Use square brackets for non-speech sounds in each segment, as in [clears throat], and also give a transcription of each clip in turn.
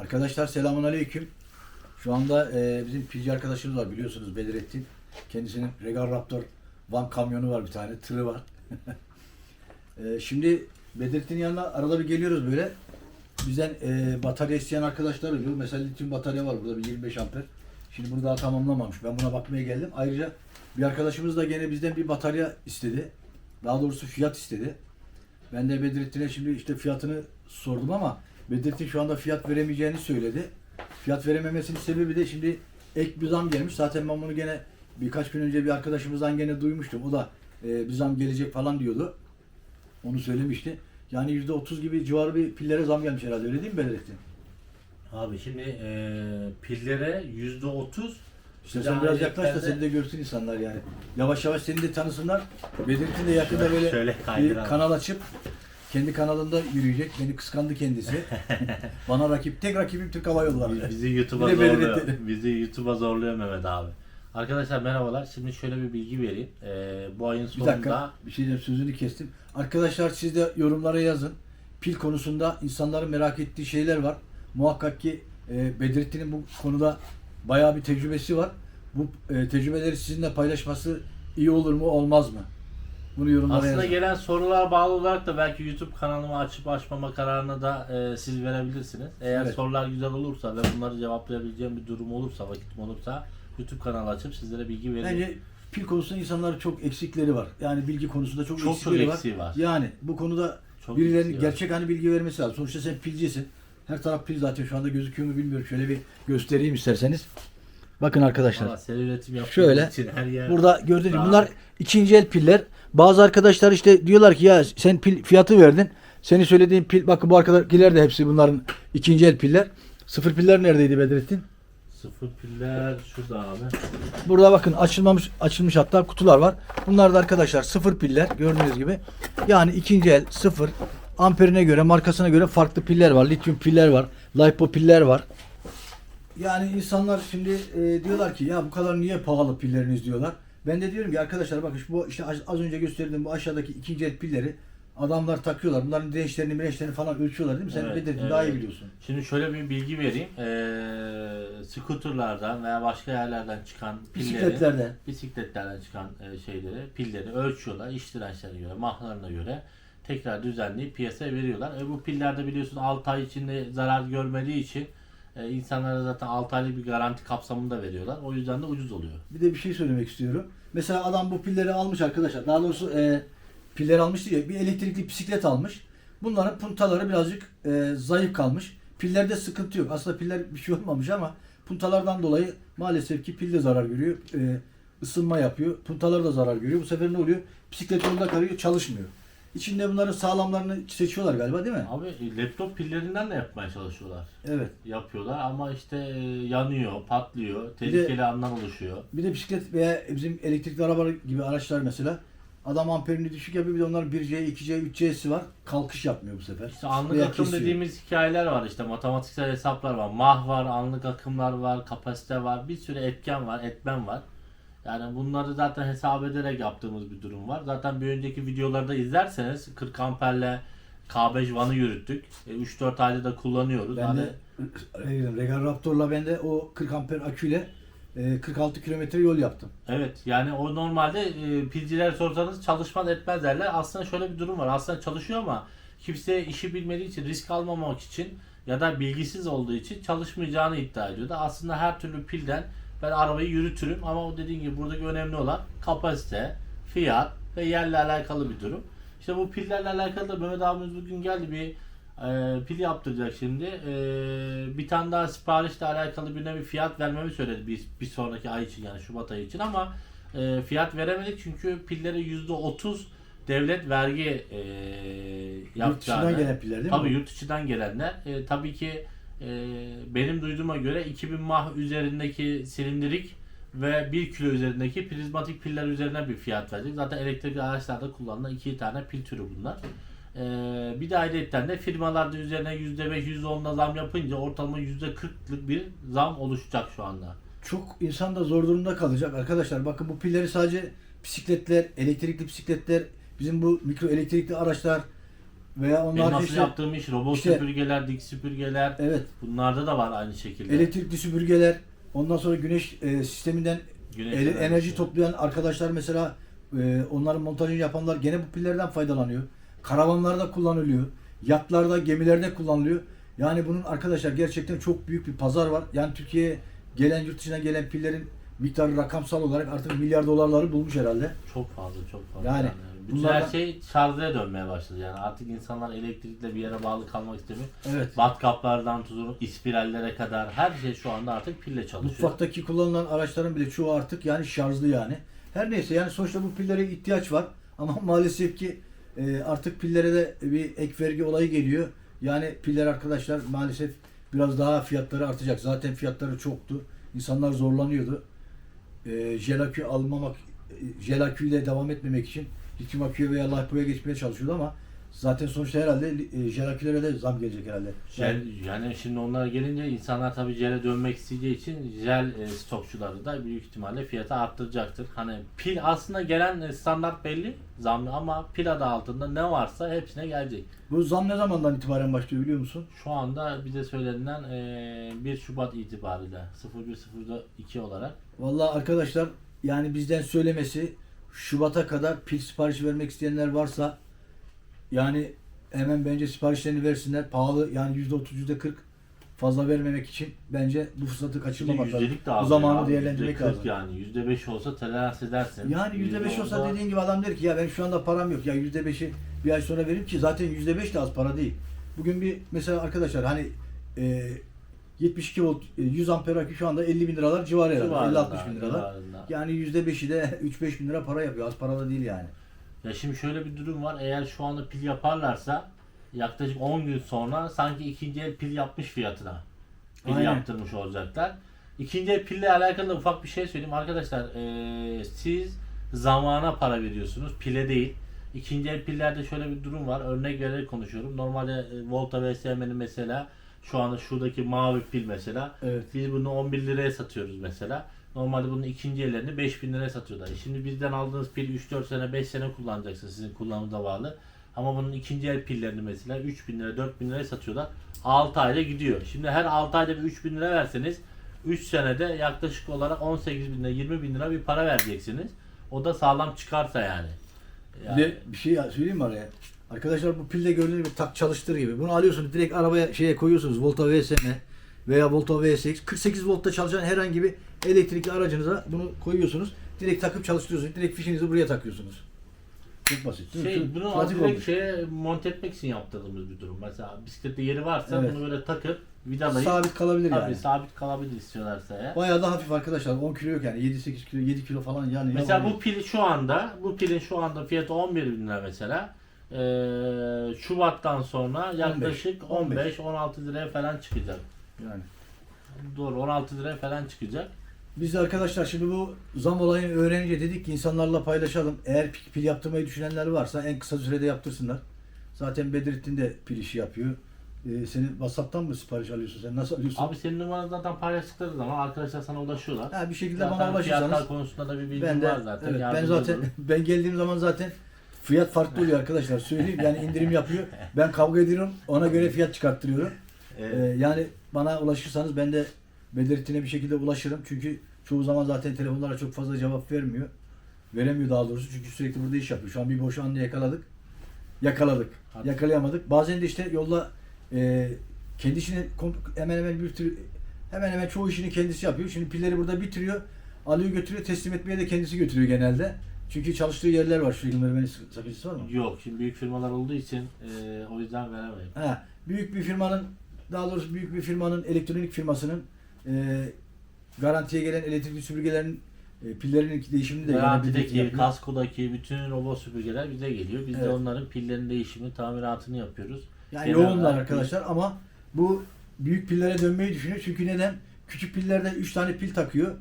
Arkadaşlar selamun aleyküm. Şu anda e, bizim pilci arkadaşımız var biliyorsunuz Bedrettin. Kendisinin Regal Raptor van kamyonu var bir tane, tırı var. [laughs] E, şimdi Bedrettin'in yanına arada bir geliyoruz böyle. Bizden e, batarya isteyen arkadaşlar oluyor. Mesela lityum batarya var burada bir 25 amper. Şimdi bunu daha tamamlamamış. Ben buna bakmaya geldim. Ayrıca bir arkadaşımız da gene bizden bir batarya istedi. Daha doğrusu fiyat istedi. Ben de Bedrettin'e şimdi işte fiyatını sordum ama Bedrettin şu anda fiyat veremeyeceğini söyledi. Fiyat verememesinin sebebi de şimdi ek bir zam gelmiş. Zaten ben bunu gene birkaç gün önce bir arkadaşımızdan gene duymuştum. O da e, bir zam gelecek falan diyordu. Onu söylemişti. Yani %30 gibi civarı bir pillere zam gelmiş herhalde öyle değil mi Bedrettin? Abi şimdi eee pillere yüzde otuz İşte sen biraz yaklaş da seni de görsün insanlar yani. Yavaş yavaş seni de tanısınlar. Bedrettin de yakında böyle Şöyle bir kanal açıp kendi kanalında yürüyecek. Beni kıskandı kendisi. [laughs] Bana rakip, tek rakibim Türk Hava Yolları. Bizi YouTube'a Bir de zorluyor. Bizi YouTube'a zorluyor Mehmet abi. Arkadaşlar merhabalar. Şimdi şöyle bir bilgi vereyim. Eee, bu ayın Bir sonunda dakika, bir şey diyeceğim, sözünü kestim. Arkadaşlar siz de yorumlara yazın. Pil konusunda insanların merak ettiği şeyler var. Muhakkak ki e, Bedrettin'in bu konuda bayağı bir tecrübesi var. Bu e, tecrübeleri sizinle paylaşması iyi olur mu, olmaz mı? Bunu yorumlara aslında yazın. gelen sorular bağlı olarak da belki YouTube kanalımı açıp açmama kararını da eee, siz verebilirsiniz. Eğer Evet. sorular güzel olursa ve bunları cevaplayabileceğim bir durum olursa, vakitim olursa YouTube kanalı açıp sizlere bilgi veririm. Bence pil konusunda insanların çok eksikleri var. Yani bilgi konusunda çok, Çok çok eksikleri var. eksiği var. Yani bu konuda Çok birilerinin var. gerçek hani bilgi vermesi lazım. Sonuçta sen pilcisin. Her taraf pil zaten şu anda gözüküyor mu bilmiyorum. Şöyle bir göstereyim isterseniz. Bakın arkadaşlar. Seri üretim yaptığımız Şöyle, için her yer Burada gördüğünüz gibi bunlar ikinci el piller. Bazı arkadaşlar işte diyorlar ki ya sen pil fiyatı verdin. Senin söylediğin pil bakın bu arkadakiler de hepsi bunların ikinci el piller. Sıfır piller neredeydi Bedrettin? sıfır piller şurada abi. Burada bakın açılmamış açılmış hatta kutular var. Bunlar da arkadaşlar sıfır piller gördüğünüz gibi. Yani ikinci el sıfır amperine göre markasına göre farklı piller var. Lityum piller var. Lipo piller var. Yani insanlar şimdi e, diyorlar ki ya bu kadar niye pahalı pilleriniz diyorlar. Ben de diyorum ki arkadaşlar bakın şu bu işte az- önce gösterdiğim bu aşağıdaki ikinci el pilleri adamlar takıyorlar. Bunların dirençlerini dirençlerini falan ölçüyorlar değil mi? Sen Evet, Bedrettin daha iyi evet. biliyorsun. Şimdi şöyle bir bilgi vereyim. Ee, scooterlardan veya başka yerlerden çıkan pilleri, Bisikletlerden. bisikletlerden çıkan e, şeyleri, pilleri ölçüyorlar. iş dirençlerine göre, mahlarına göre tekrar düzenleyip piyasaya veriyorlar. E, bu pillerde biliyorsun 6 ay içinde zarar görmediği için e, insanlara zaten 6 aylık bir garanti kapsamında veriyorlar. O yüzden de ucuz oluyor. Bir de bir şey söylemek istiyorum. Mesela adam bu pilleri almış arkadaşlar. Daha doğrusu e, pilleri almış diye bir elektrikli bisiklet almış. Bunların puntaları birazcık e, zayıf kalmış. Pillerde sıkıntı yok. Aslında piller bir şey olmamış ama puntalardan dolayı maalesef ki pil de zarar görüyor. E, ısınma yapıyor. Puntalar da zarar görüyor. Bu sefer ne oluyor? Bisiklet yolda kalıyor, çalışmıyor. İçinde bunların sağlamlarını seçiyorlar galiba değil mi? Abi e, laptop pillerinden de yapmaya çalışıyorlar. Evet. Yapıyorlar ama işte e, yanıyor, patlıyor, tehlikeli anlar oluşuyor. Bir de bisiklet veya bizim elektrikli araba gibi araçlar mesela adam amperini düşük yapıyor bir de onların 1C, 2C, 3C'si var. Kalkış yapmıyor bu sefer. İşte anlık Veya akım kesiyor. dediğimiz hikayeler var işte matematiksel hesaplar var. Mah var, anlık akımlar var, kapasite var, bir sürü etken var, etmen var. Yani bunları zaten hesap ederek yaptığımız bir durum var. Zaten bir önceki videolarda izlerseniz 40 amperle K5 Van'ı yürüttük. E, 3-4 ayda da kullanıyoruz. Ben Hani de [clears throat] e, Regal Raptor'la ben de o 40 amper aküyle e, 46 kilometre yol yaptım. Evet yani o normalde e, pilciler sorsanız çalışmaz etmez derler. Aslında şöyle bir durum var. Aslında çalışıyor ama kimse işi bilmediği için risk almamak için ya da bilgisiz olduğu için çalışmayacağını iddia ediyordu. Aslında her türlü pilden ben arabayı yürütürüm ama o dediğin gibi buradaki önemli olan kapasite, fiyat ve yerle alakalı bir durum. İşte bu pillerle alakalı da Mehmet abimiz bugün geldi bir e, pil yaptıracak şimdi. E, bir tane daha siparişle alakalı birine bir fiyat vermemi söyledi bir, bir sonraki ay için yani Şubat ayı için ama e, fiyat veremedik çünkü pillere %30 devlet vergi e, Yurt yapacağını. dışından gelen piller değil mi? Tabii yurt dışından gelenler. E, tabii ki benim duyduğuma göre 2000 mah üzerindeki silindirik ve 1 kilo üzerindeki prizmatik piller üzerine bir fiyat verecek. Zaten elektrikli araçlarda kullanılan iki tane pil türü bunlar. E, bir de ayrıca de firmalarda üzerine %5 %10'da zam yapınca ortalama %40'lık bir zam oluşacak şu anda. Çok insan da zor durumda kalacak. Arkadaşlar bakın bu pilleri sadece bisikletler, elektrikli bisikletler, bizim bu mikro elektrikli araçlar veya Benim onlar nasıl işte yaptığım iş robot işte- süpürgeler, dik süpürgeler. evet Bunlarda da var aynı şekilde. elektrikli süpürgeler ondan sonra güneş e, sisteminden Güneş ele- enerji enerjisi. toplayan arkadaşlar mesela e, onların montajını yapanlar gene bu pillerden faydalanıyor. Karavanlarda kullanılıyor. Yatlarda, gemilerde kullanılıyor. Yani bunun arkadaşlar gerçekten çok büyük bir pazar var. Yani Türkiye'ye gelen yurt dışına gelen pillerin miktarı rakamsal olarak artık milyar dolarları bulmuş herhalde. Çok fazla çok fazla. Yani Yani, bütün bunlardan- her şey şarja dönmeye başladı yani artık insanlar elektrikle bir yere bağlı kalmak istemiyor. Evet. Matkaplardan tutun ispirallere kadar her şey şu anda artık pille çalışıyor. Mutfaktaki kullanılan araçların bile çoğu artık yani şarjlı yani. Her neyse yani sonuçta bu pillere ihtiyaç var. Ama [laughs] maalesef ki e, artık pillere de bir ek vergi olayı geliyor. Yani piller arkadaşlar maalesef biraz daha fiyatları artacak. Zaten fiyatları çoktu. İnsanlar zorlanıyordu. E, jel akü almamak, e, jel aküyle devam etmemek için lityum aküye veya LiPo'ya geçmeye çalışıyordu ama zaten sonuçta herhalde e, jel akülere de zam gelecek herhalde. Jel, yani şimdi onlara gelince insanlar tabii jele dönmek isteyeceği için jel e, stokçuları da büyük ihtimalle fiyatı arttıracaktır. Hani pil aslında gelen e, standart belli zamlı ama pil adı altında ne varsa hepsine gelecek. Bu zam ne zamandan itibaren başlıyor biliyor musun? Şu anda bize söylenilen e, 1 Şubat itibariyle 0102 olarak Vallahi arkadaşlar yani bizden söylemesi Şubat'a kadar pil siparişi vermek isteyenler varsa yani hemen bence siparişlerini versinler. Pahalı yani %30 %40 fazla vermemek için bence bu fırsatı kaçırmamak lazım. Bu zamanı değerlendirmek %40 lazım. yani %5 olsa telaş edersin. Yani %5 olsa %10'da dediğin gibi adam der ki ya ben şu anda param yok ya %5'i bir ay sonra veririm ki zaten %5 de az para değil. Bugün bir mesela arkadaşlar hani e, 72 volt e, 100 amper akü şu anda 50 bin liralar civarı herhalde. civarında, 50-60 bin liralar. civarında. Yani %5'i de [laughs] 3-5 bin lira para yapıyor. Az para da değil yani. Ya şimdi şöyle bir durum var. Eğer şu anda pil yaparlarsa yaklaşık 10 gün sonra sanki ikinci el pil yapmış fiyatına pil Aynen. yaptırmış olacaklar. İkinci el pille alakalı da ufak bir şey söyleyeyim. Arkadaşlar eee, siz zamana para veriyorsunuz. Pile değil. İkinci el pillerde şöyle bir durum var. Örnek vererek konuşuyorum. Normalde e, Volta VSM'nin mesela şu anda şuradaki mavi pil mesela Evet. biz bunu 11 liraya satıyoruz mesela. Normalde bunun ikinci ellerini 5000 liraya satıyorlar. E Şimdi bizden aldığınız pil 3-4 sene 5 sene kullanacaksınız sizin kullanımına bağlı. Ama bunun ikinci el pillerini mesela 3000 lira 4000 liraya satıyorlar. 6 ayda gidiyor. Şimdi her 6 ayda bir 3000 lira verseniz 3 senede yaklaşık olarak 18 bin lira 20 bin lira bir para vereceksiniz. O da sağlam çıkarsa yani. Bir de bir şey söyleyeyim mi araya? Arkadaşlar bu pilde gördüğünüz gibi tak çalıştır gibi. Bunu alıyorsunuz direkt arabaya şeye koyuyorsunuz. Volta VSM veya Volta VSX. 48 voltta çalışan herhangi bir elektrikli aracınıza bunu koyuyorsunuz. Direkt takıp çalıştırıyorsunuz. Direkt fişinizi buraya takıyorsunuz. Çok basit değil mi? Şey, Çok bunu pratik direkt olmuş. şeye monte etmek için yaptırdığımız bir durum. Mesela bisiklette yeri varsa Evet. bunu böyle takıp vidalayıp Sabit kalabilir tabii yani. sabit kalabilir istiyorlarsa eğer. Bayağı da hafif arkadaşlar. 10 kilo yok yani. 7-8 kilo, 7 kilo falan yani. Mesela bu pil şu anda, bu pilin şu anda fiyatı 11 bin lira mesela. Ee, Şubat'tan sonra yaklaşık 15. 15-16 liraya falan çıkacak. yani. Doğru 16 liraya falan çıkacak. Biz de arkadaşlar şimdi bu zam olayını öğrenince dedik ki insanlarla paylaşalım. Eğer pil, pil yaptırmayı düşünenler varsa en kısa sürede yaptırsınlar. Zaten Bedrettin de pil işi yapıyor. Ee, senin WhatsApp'tan mı sipariş alıyorsun? Sen nasıl alıyorsun? Abi senin numaranı zaten paylaştıkları zaman arkadaşlar sana ulaşıyorlar. ha, bir şekilde Zaten bana ulaşırsanız fiyatlar konusunda da bir bilgim ben de var zaten. evet, ben yardımcı zaten olurum. [laughs] ben geldiğim zaman zaten fiyat farklı oluyor arkadaşlar. Söyleyeyim yani indirim yapıyor. Ben kavga ediyorum. Ona göre fiyat çıkarttırıyorum. Ee, Evet. yani bana ulaşırsanız ben de Bedrettin'e bir şekilde ulaşırım. Çünkü çoğu zaman zaten telefonlara çok fazla cevap vermiyor. Veremiyor daha doğrusu çünkü sürekli burada iş yapıyor. Şu an bir boş anını yakaladık. Yakaladık. Hadi. Yakalayamadık. Bazen de işte yolda e, kendi işini hemen hemen bir tür hemen hemen çoğu işini kendisi yapıyor. Şimdi pilleri burada bitiriyor. Alıyor götürüyor. Teslim etmeye de kendisi götürüyor genelde. Çünkü çalıştığı yerler var. Şu ilgilenmenin sakıncası var mı? Yok şimdi büyük firmalar olduğu için e, o yüzden veremeyiz. Ha, büyük bir firmanın daha doğrusu büyük bir firmanın elektronik firmasının e, garantiye gelen elektrikli süpürgelerin e, pillerinin değişimini de Garantideki, yapıyor. kaskodaki bütün robot süpürgeler bize geliyor. Biz de Evet. onların pillerin değişimi, tamiratını yapıyoruz. Yani genel yoğunlar olarak arkadaşlar ama bu büyük pillere dönmeyi düşünüyor. Çünkü neden? Küçük pillerde 3 tane pil takıyor.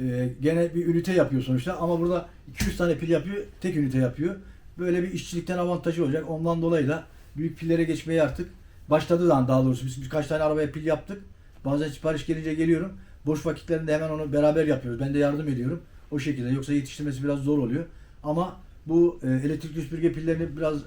E, gene bir ünite yapıyor sonuçta ama burada 200 tane pil yapıyor, tek ünite yapıyor. Böyle bir işçilikten avantajı olacak. Ondan dolayı da büyük pillere geçmeye artık başladı daha, daha doğrusu. Biz birkaç tane arabaya pil yaptık. Bazen sipariş gelince geliyorum. Boş vakitlerinde hemen onu beraber yapıyoruz. Ben de yardım ediyorum. O şekilde. Yoksa yetiştirmesi biraz zor oluyor. Ama bu e, elektrikli süpürge pillerini biraz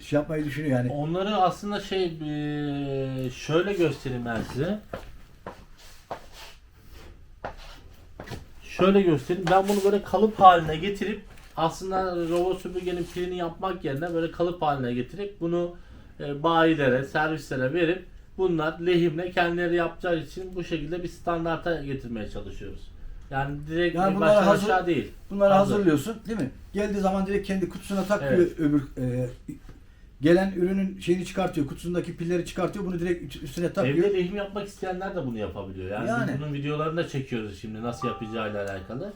şey yapmayı düşünüyor yani. Onları aslında şey eee, şöyle göstereyim ben size. Şöyle göstereyim. Ben bunu böyle kalıp haline getirip aslında robot süpürgenin pilini yapmak yerine böyle kalıp haline getirip bunu e, bayilere, servislere verip bunlar lehimle kendileri yapacağı için bu şekilde bir standarta getirmeye çalışıyoruz. Yani direkt Yani baştan hazır- aşağı değil. Bunları Hazır. hazırlıyorsun değil mi? Geldiği zaman direkt kendi kutusuna takıyor Evet. öbür e, gelen ürünün şeyini çıkartıyor. Kutusundaki pilleri çıkartıyor. Bunu direkt üstüne takıyor. Evde lehim yapmak isteyenler de bunu yapabiliyor. Yani, Yani. biz bunun videolarını da çekiyoruz şimdi nasıl yapacağıyla alakalı.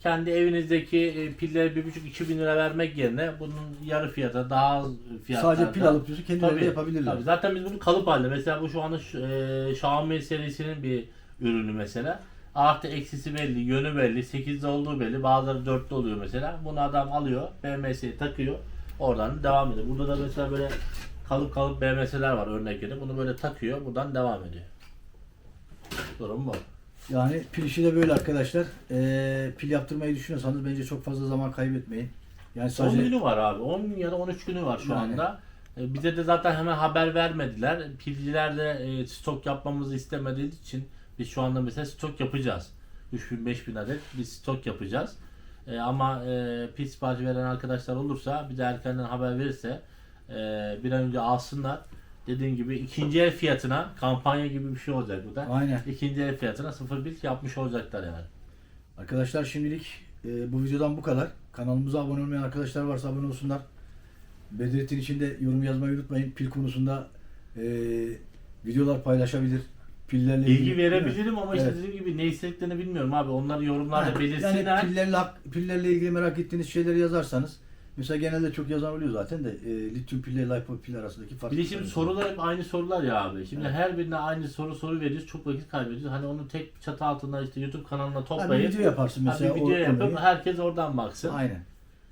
Kendi evinizdeki e, pilleri bir buçuk iki bin lira vermek yerine bunun yarı fiyata daha az fiyatlarda. Sadece pil alıp diyorsun kendileri Tabii, yapabilirler. tabii. Zaten biz bunu kalıp halde. Mesela bu şu anda şu, e, Xiaomi serisinin bir ürünü mesela. Artı eksisi belli, yönü belli, 8'de olduğu belli. Bazıları 4'te oluyor mesela. Bunu adam alıyor, BMS'ye takıyor. Oradan devam ediyor. Burada da mesela böyle kalıp kalıp BMS'ler var örnek veriyorum. Bunu böyle takıyor, buradan devam ediyor. Durum bu. Yani pil işi de böyle arkadaşlar. E, pil yaptırmayı düşünüyorsanız bence çok fazla zaman kaybetmeyin. Yani 10 sadece günü var abi. 10 gün ya da 13 günü var şu Yani. anda. E, Bize de zaten hemen haber vermediler. Pilciler de e, stok yapmamızı istemediği için biz şu anda mesela stok yapacağız. 3000-5000 adet biz stok yapacağız. E, ama e, pil siparişi veren arkadaşlar olursa bize erkenden haber verirse e, bir an önce alsınlar. Dediğim gibi ikinci el fiyatına kampanya gibi bir şey olacak bu da. aynen. İkinci el fiyatına sıfır bil yapmış olacaklar yani. Arkadaşlar şimdilik e, bu videodan bu kadar. Kanalımıza abone olmayan arkadaşlar varsa abone olsunlar. Bedrettin için de yorum yazmayı unutmayın. Pil konusunda e, videolar paylaşabilir. Pillerle Bilgi ilgili- verebilirim ama işte Evet. dediğim gibi ne istediklerini bilmiyorum abi. Onları yorumlarda belirsinler. Yani pillerle, pillerle ilgili merak ettiğiniz şeyleri yazarsanız mesela genelde çok yazan oluyor zaten de e, lityum pille lipo pil arasındaki fark. Bir de şimdi sorular hep aynı sorular ya abi. Şimdi Evet. her birine aynı soru soru veriyoruz. Çok vakit kaybediyoruz. Hani onu tek çatı altında işte YouTube kanalına Ha, bir toplayıp video yaparsın ha, mesela. bir o video yapıp konuyu. herkes oradan baksın. Aynen.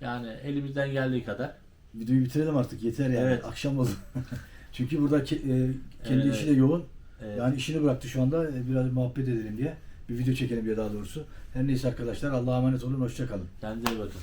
Yani elimizden geldiği kadar. Videoyu bitirelim artık yeter yani. Evet. Akşam oldu. [laughs] Çünkü burada ke- e, kendi Evet. işi de yoğun. Evet. Yani işini bıraktı şu anda. e, Biraz muhabbet edelim diye. Bir video çekelim diye daha doğrusu. Her neyse arkadaşlar Allah'a emanet olun. Hoşçakalın. Kendinize iyi bakın.